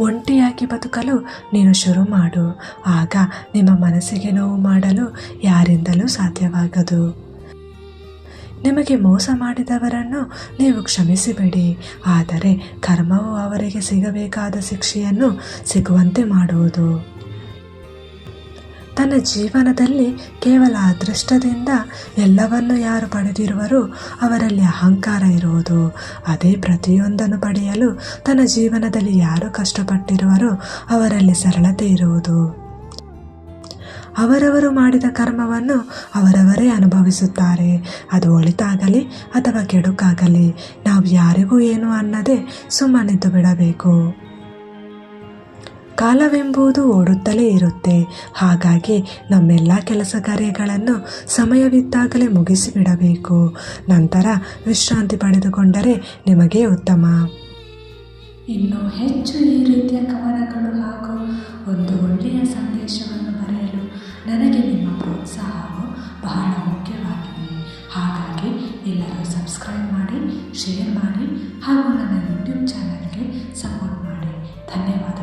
ಒಂಟಿಯಾಗಿ ಬದುಕಲು ನೀನು ಶುರು ಮಾಡು. ಆಗ ನಿಮ್ಮ ಮನಸ್ಸಿಗೆ ನೋವು ಮಾಡಲು ಯಾರಿಂದಲೂ ಸಾಧ್ಯವಾಗದು. ನಿಮಗೆ ಮೋಸ ಮಾಡಿದವರನ್ನು ನೀವು ಕ್ಷಮಿಸಿಬಿಡಿ. ಆದರೆ ಕರ್ಮವು ಅವರಿಗೆ ಸಿಗಬೇಕಾದ ಶಿಕ್ಷೆಯನ್ನು ಸಿಗುವಂತೆ ಮಾಡುವುದು. ತನ್ನ ಜೀವನದಲ್ಲಿ ಕೇವಲ ಅದೃಷ್ಟದಿಂದ ಎಲ್ಲವನ್ನು ಯಾರು ಪಡೆದಿರುವರೋ ಅವರಲ್ಲಿ ಅಹಂಕಾರ ಇರುವುದು. ಅದೇ ಪ್ರತಿಯೊಂದನ್ನು ಪಡೆಯಲು ತನ್ನ ಜೀವನದಲ್ಲಿ ಯಾರು ಕಷ್ಟಪಟ್ಟಿರುವರೋ ಅವರಲ್ಲಿ ಸರಳತೆ ಇರುವುದು. ಅವರವರು ಮಾಡಿದ ಕರ್ಮವನ್ನು ಅವರವರೇ ಅನುಭವಿಸುತ್ತಾರೆ. ಅದು ಒಳಿತಾಗಲಿ ಅಥವಾ ಕೆಡುಕಾಗಲಿ, ನಾವು ಯಾರಿಗೂ ಏನು ಅನ್ನದೆ ಸುಮ್ಮನಿದ್ದು ಬಿಡಬೇಕು. ಕಾಲವೆಂಬುದು ಓಡುತ್ತಲೇ ಇರುತ್ತೆ. ಹಾಗಾಗಿ ನಮ್ಮೆಲ್ಲ ಕೆಲಸ ಕಾರ್ಯಗಳನ್ನು ಸಮಯವಿದ್ದಾಗಲೇ ಮುಗಿಸಿಬಿಡಬೇಕು. ನಂತರ ವಿಶ್ರಾಂತಿ ಪಡೆದುಕೊಂಡರೆ ನಿಮಗೆ ಉತ್ತಮ. ಇನ್ನು ಹೆಚ್ಚು ಈ ರೀತಿಯ ಕವನಗಳು ಹಾಗೂ ಒಂದು ಒಳ್ಳೆಯ ಸಂದೇಶವನ್ನು ಬರೆಯಲು ನನಗೆ ನಿಮ್ಮ ಪ್ರೋತ್ಸಾಹವು ಬಹಳ ಮುಖ್ಯವಾಗಿದೆ. ಹಾಗಾಗಿ ಎಲ್ಲರೂ ಸಬ್ಸ್ಕ್ರೈಬ್ ಮಾಡಿ, ಶೇರ್ ಮಾಡಿ ಹಾಗೂ ನನ್ನ ಯೂಟ್ಯೂಬ್ ಚಾನಲ್ಗೆ ಸಪೋರ್ಟ್ ಮಾಡಿ. ಧನ್ಯವಾದ